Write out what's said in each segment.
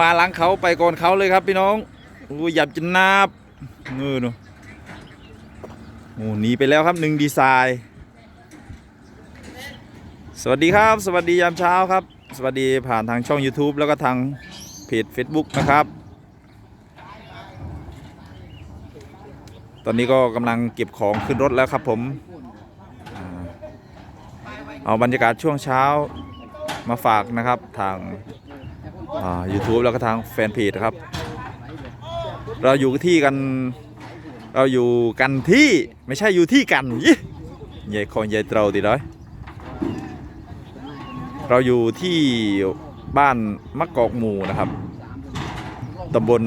มาหลังเขาไปก่อนเขาเลยครับพี่น้องโอ้หยับจะนาบเงือนอะโอ้หนีไปแล้วครับหนึ่งดีไซน์สวัสดีครับ สวัสดียามเช้าครับ สวัสดีผ่านทางช่อง YouTube แล้วก็ทางเพจ Facebook นะครับ ตอนนี้ก็กำลังเก็บของขึ้นรถแล้วครับผม เอาบรรยากาศช่วงเช้ามาฝากนะครับทาง อ่า YouTube แล้วก็ทางแฟนเพจครับ เราอยู่ที่กัน เราอยู่กันที่ไม่ใช่อยู่ที่กันยี่ใหญ่คอนใหญ่เตาติดร้อยเราอยู่ที่บ้านมะกอกหมู่นะครับตำบล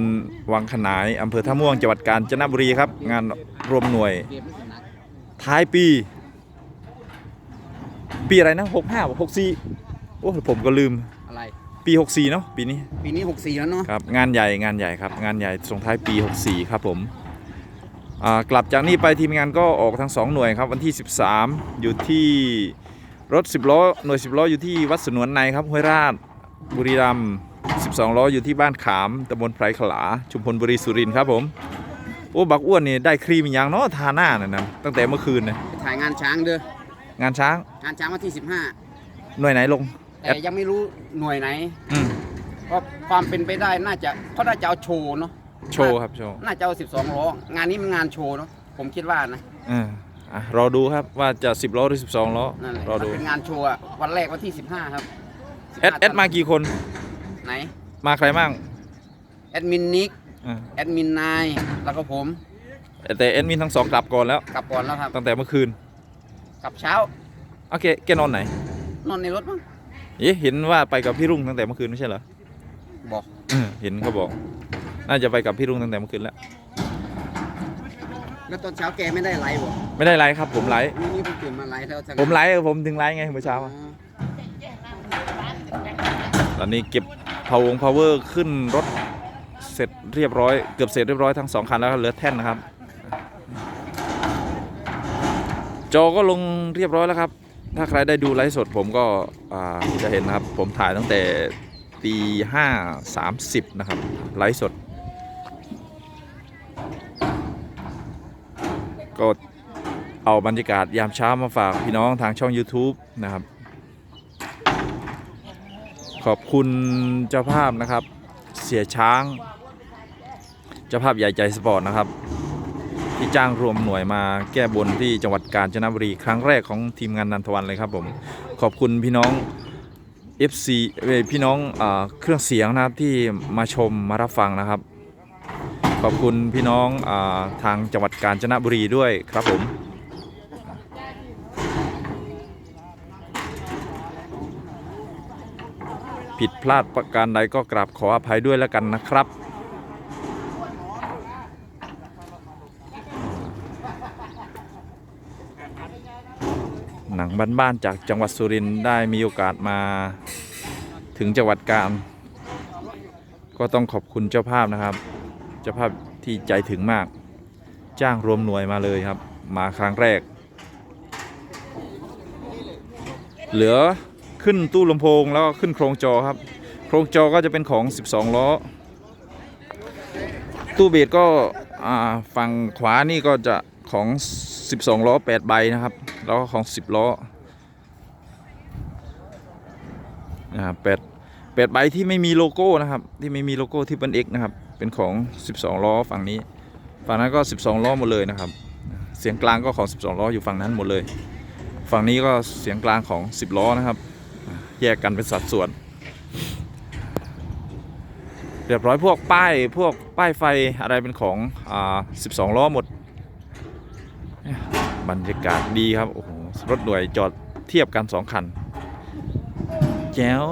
วังขนายอำเภอท่าม่วงจังหวัดกาญจนบุรีครับ งานรวมหน่วย ท้ายปี ปีอะไรนะ65 64โอ้ผมก็ลืม ปี 64 เนาะปีนี้ปีนี้ 64 แล้วเนาะครับงานใหญ่งานใหญ่ครับงานใหญ่ส่งท้ายปี 64 ครับผมอ่ากลับจากนี้ไปทีมงานก็ออกทั้ง 2 หน่วยครับวันที่ 13 อยู่ที่รถ 10 ล้อหน่วย 10 ล้ออยู่ที่วัดสนวนในครับห้วยราชบุรีรัมย์12 ล้ออยู่ที่บ้านขามตำบลไพรขลา ชุมพลบุรีสุรินทร์ครับผมโอ้บักอ้วนนี่ได้ครีมอย่างเนาะทาหน้าน่ะนะตั้งแต่เมื่อคืนนะไปถ่ายงานช้างเด้องานช้างงานช้างวันที่หน่วยไหนลง15 แต่ยังไม่รู้หน่วยไหนอืมเพราะความเป็นไปได้น่าจะเขาน่าจะเอาโชว์เนาะโชว์ครับโชว์น่าจะเอา12ล้องานนี้มันงานโชว์เนาะผมคิดว่านะอ่าอะรอดูครับว่าจะ 10ล้อหรือ 12ล้อนั่นแหละรอดูมันเป็นงานโชว์อะวันแรกวันที่15ครับแอดแอดมากี่คนไหนมาใครบ้างแอดมินนิกอ่าแอดมินนายแล้วก็ผมแต่แอดมินทั้งสองกลับก่อนแล้ว กลับก่อนแล้วครับตั้งแต่เมื่อคืนกลับเช้าโอเคแกนอนไหน นอนในรถมั้ง เอ๊ะเห็นว่าไปกับพี่รุ่งตั้งแต่เมื่อคืนไม่ใช่เหรอบอกเออเห็นเขาบอก น่าจะไปกับพี่รุ่งตั้งแต่เมื่อคืนแล้ว แล้วตอนเช้าแกไม่ได้ไลฟ์บ่ไม่ได้ไลฟ์ครับ ผมไลฟ์นี่นี่ผมตื่นมาไลฟ์แล้วทั้งผมไลฟ์ผมถึงไลฟ์ไงเมื่อเช้าอ๋ออะตอนนี้เก็บพาวงพาวเวอร์ขึ้นรถเสร็จเรียบร้อยเกือบเสร็จเรียบร้อยทั้งสองคันแล้วก็เหลือแท่นนะครับ จอก็ลงเรียบร้อยแล้วครับ ถ้าใครได้ดูไลฟ์สดผมก็อ่าจะเห็นนะครับ ผมถ่ายตั้งแต่ตีห้าสามสิบนะครับ ไลฟ์สด ก็เอาบรรยากาศยามเช้ามาฝากพี่น้องทางช่อง YouTube นะครับ ขอบคุณเจ้าภาพนะครับ เสียช้าง เจ้าภาพใหญ่ใจสปอร์ตนะครับ ที่จ้างรวมหน่วยมาแก้บนที่จังหวัดกาญจนบุรีครั้งแรกของทีมงานนันทวันเลยครับผมขอบคุณพี่น้อง FC พี่น้องอเครื่องเสียงนะครับที่มาชมมารับฟังนะครับ ขอบคุณพี่น้องอทางจังหวัดกาญจนบุรีด้วยครับผมผิดพลาดประการใดก็กราบขออภัยด้วยแล้วกันนะครับ หนัง บ้านๆจากจังหวัดสุรินทร์ได้มีโอกาสมาถึงจังหวัดกาญก็ต้องขอบคุณเจ้าภาพนะครับ เจ้าภาพที่ใจถึงมาก จ้างรวมหน่วยมาเลยครับ มาครั้งแรก เหลือขึ้นตู้ลำโพงแล้วก็ขึ้นโครงจอครับ โครงจอก็จะเป็นของ 12 ล้อ ตู้เบสก็ฝั่งขวานี่ก็จะของ 12 ล้อ 8 ใบนะครับ แล้วก็ของ10ล้ออ่าแปดแปดใบที่ไม่มีโลโก้นะครับ ที่ไม่มีโลโก้ที่เป็น X นะครับ เป็นของ 12 ล้อฝั่งนี้ ฝั่งนั้นก็ 12 ล้อหมดเลยนะครับ เสียงกลางก็ของ 12 ล้ออยู่ฝั่งนั้นหมดเลย ฝั่งนี้ก็เสียงกลางของ 10 ล้อนะครับ แยกกันเป็นสัดส่วนเรียบร้อยพวกป้ายพวกป้ายไฟอะไรเป็นของอ่า12 ล้อหมด บรรยากาศดีครับโอ้โหรถหน่วยจอดเทียบกัน2คัน แจ๋ว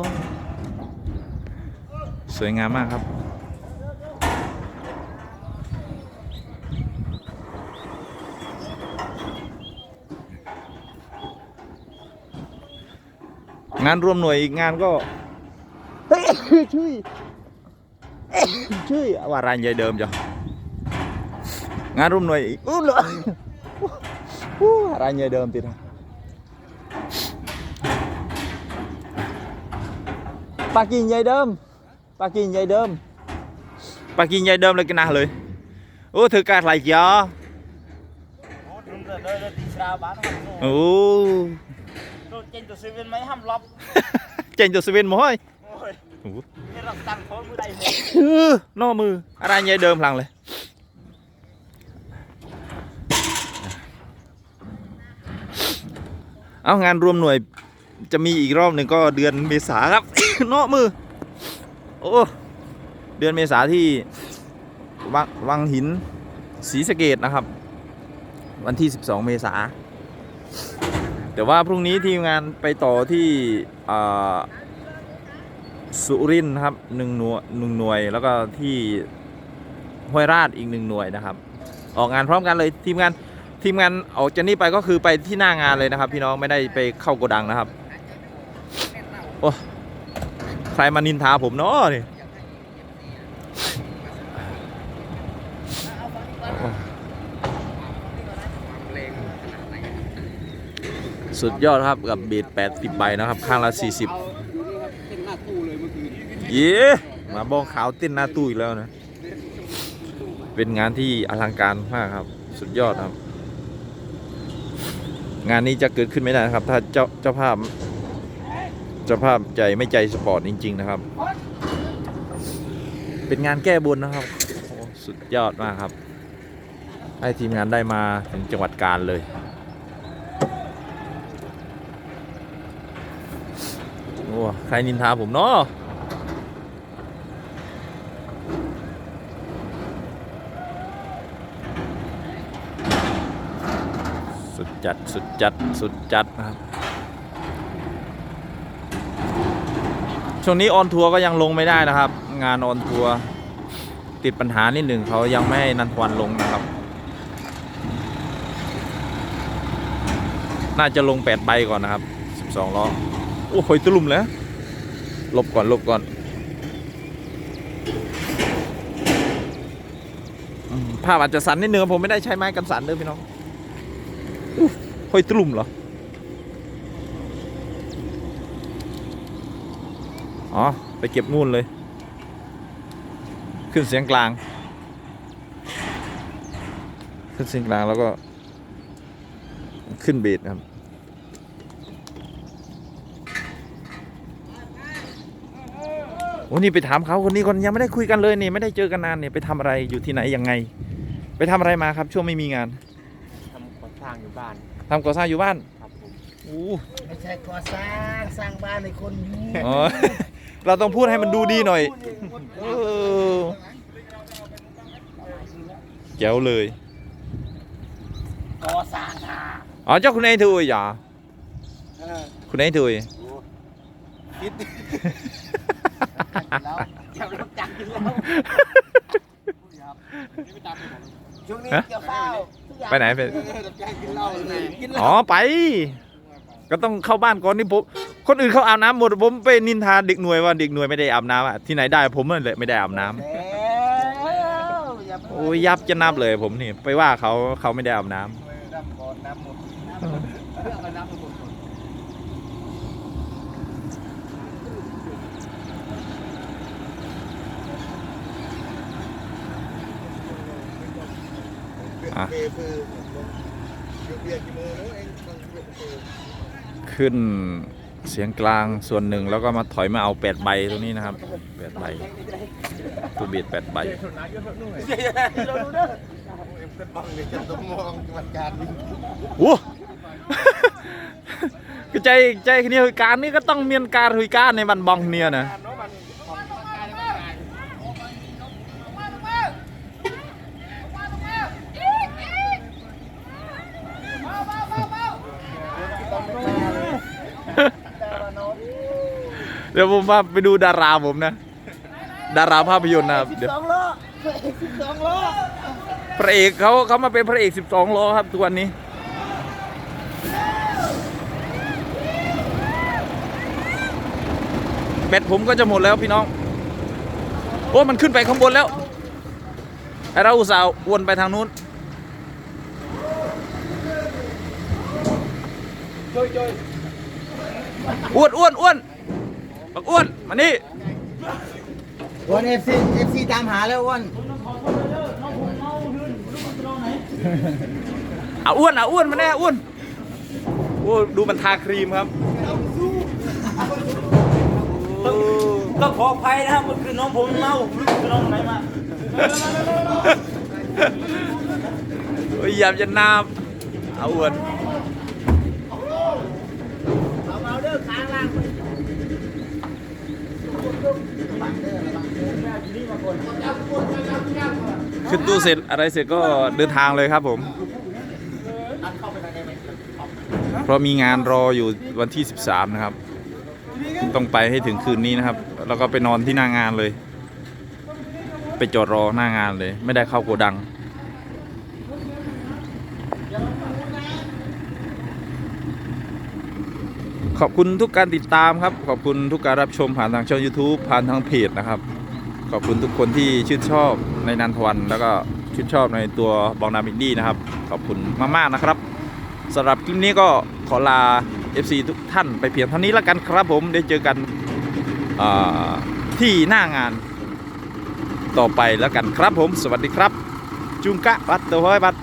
สวยงามมากครับงานรวมหน่วยอีกงานก็เฮ้ยชื่อชื่อว่ารายใหญ่เดิมจ้ะงานรวมหน่วยอีกอู้เลย อู้รายใหญ่เดิมติดนะปากินใหญ่เดิมปากินใหญ่เดิมปากินใหญ่เดิมเลยกันนะ เอางานรวมหน่วยจะมีอีกรอบหนึ่งก็เดือนเมษาครับเนาะมือ โอ้เดือนเมษาที่วังวังหินศรีสะเกดนะครับ วันที่ 12 เมษาแต่ว่าพรุ่งนี้ทีมงานไปต่อที่สุรินครับหนึ่งหน่วยหนึ่งหน่วย แล้วก็ที่ห้วยราชอีกหนึ่งหน่วยนะครับ ออกงานพร้อมกันเลยทีมงาน ทีมงานออกจากนี้ไปก็คือไปที่หน้างานเลยนะครับ พี่น้องไม่ได้ไปเข้าโกดังนะครับโอ้ใครมานินทาผมเนาะนี่สุดยอดครับกับเบีด80 ใบนะครับ ข้างละ 40เอาอยู่นี่ครับเต้นหน้าตู้เลยเมื่อคืนเย้มาบองขาวเต้นหน้าตู้อีกแล้วนะ เป็นงานที่อลังการมากครับ สุดยอดครับ งานนี้จะเกิดขึ้นไม่ได้นะครับ ถ้าเจ้าเจ้าภาพเจ้าภาพใจไม่ใจสปอร์ตจริง ๆ นะครับ เป็นงานแก้บนนะครับสุดยอดมากครับ ให้ทีมงานได้มาถึงจังหวัดกาญเลย โอ้ใครนินทาผมเนาะ จัดสุดจัดสุดจัดนะครับ ช่วงนี้ออนทัวร์ก็ยังลงไม่ได้นะครับ งานออนทัวร์ติดปัญหานิดหนึ่งเขายังไม่ให้นันทวันลงนะครับ น่าจะลง8ใบก่อนนะครับ12ล้อโอ้โหตะลุ่มแล้วลบก่อนลบก่อนภาพอาจจะสั่นนิดนึงผมไม่ได้ใช้ไม้กันสั่นเด้อพี่น้อง ห้อยตลุ่มเหรอ อ๋อ ไปเก็บงูนเลย ขึ้นเสียงกลาง ขึ้นเสียงกลางแล้วก็ ขึ้นเบสครับโอ้นี่ไปถามเขาคนนี้คนยังไม่ได้คุยกันเลยนี่ไม่ได้เจอกันนานเนี่ยไปทำอะไรอยู่ที่ไหนยังไง ไปทำอะไรมาครับ ช่วงไม่มีงานทำก่อสร้างอยู่บ้าน ทำก่อสร้างอยู่บ้านครับผมอู้ไม่ใช่ก่อสร้างสร้างบ้านในคนอยู่อ๋อ เราต้องพูดให้มันดูดีหน่อยเออแจ๋วเลยก่อสร้างค่ะอ๋อเจ้าคุณไอ้ถุยอย่าเออคุณไอ้ถุยคิดแล้วเจ้ารับจังกินแล้วช่วงนี้เกี่ยวข้าวทุกอย่าง ไปไหนไปเออรับจ้างกินเหล้าเลยกินเหอ๋ล้าอไป ก็ต้องเข้าบ้านก่อนนี่ผมคนอื่นเขาอาบน้ำหมดผมไปนินทาเด็กหน่วยว่าเด็กหน่วยไม่ได้อาบน้ำอะที่ไหนได้ผมนั่นแหละไม่ได้อาบน้ำแล้วอย่าเพิ่งโอ้ยยับจะนับเลยผมนี่ ไปว่าเขาเขาไม่ได้อาบน้ำ น้ำก่อนน้ำหมด เรื่องอะไรนะทุกคน อะ เบคือเบียร์กี่โมงแล้วเองต้องเบียร์กี่โมงขึ้นเสียงกลางส่วนหนึ่งแล้วก็มาถอยมาเอาแปดใบตรงนี้นะครับแปดใบตัวเบียดแปดใบเราดูเด้อเอ็มก็ต้องเลยจะจาญโอ้ก็ใจใจเนี่ยหุยการนี่ก็ต้องเมียนการหุยการในบันบองเนี่ยนะ เดี๋ยวผมว่าไปดูดาราผมนะ ดาราภาพยนตร์นะครับเดี๋ยวสองล้อสิบสองล้อพระเอกเขาเขามาเป็นพระเอก12ล้อครับทุกวันนี้ แบตผมก็จะหมดแล้วพี่น้อง โอ้มันขึ้นไปข้างบนแล้วไอเราอุตส่าห์วนไปทางนู้นอ้วนอ้วนอ้วน บักอ้วนมานี่อ้วนเอฟซีเอฟซีตามหาแล้วอ้วนเอาอ้วนเอาอ้วนมาแน่อ้วนโอ้ดูมันทาครีมครับโอ้ต้องขออภัยนะครับเมื่อคืนน้องผมเมาไม่รู้คือน้องไหนมาโอ้ยยามจะนาบเอาอ้วน ขึ้นตู้เสร็จอะไรเสร็จก็เดินทางเลยครับผม เพราะมีงานรออยู่วันที่ 13 นะครับ ต้องไปให้ถึงคืนนี้นะครับ แล้วก็ไปนอนที่หน้างานเลย ไปจอดรอหน้างานเลย ไม่ได้เข้าโกดังขอบคุณทุกการติดตามครับ ขอบคุณทุกการรับชมผ่านทางช่อง YouTube ผ่านทางเพจนะครับ ขอบคุณทุกคนที่ชื่นชอบในนันทวันแล้วก็ชื่นชอบในตัวบองนาบินดี้นะครับ ขอบคุณมากๆนะครับสำหรับคลิปนี้ก็ขอลา FC ทุกท่านไปเพียงเท่านี้แล้วกันครับผมได้เจอกันที่หน้างานต่อไปแล้วกันครับผม สวัสดีครับ จุงกะบัตเตอร์ไว้บัต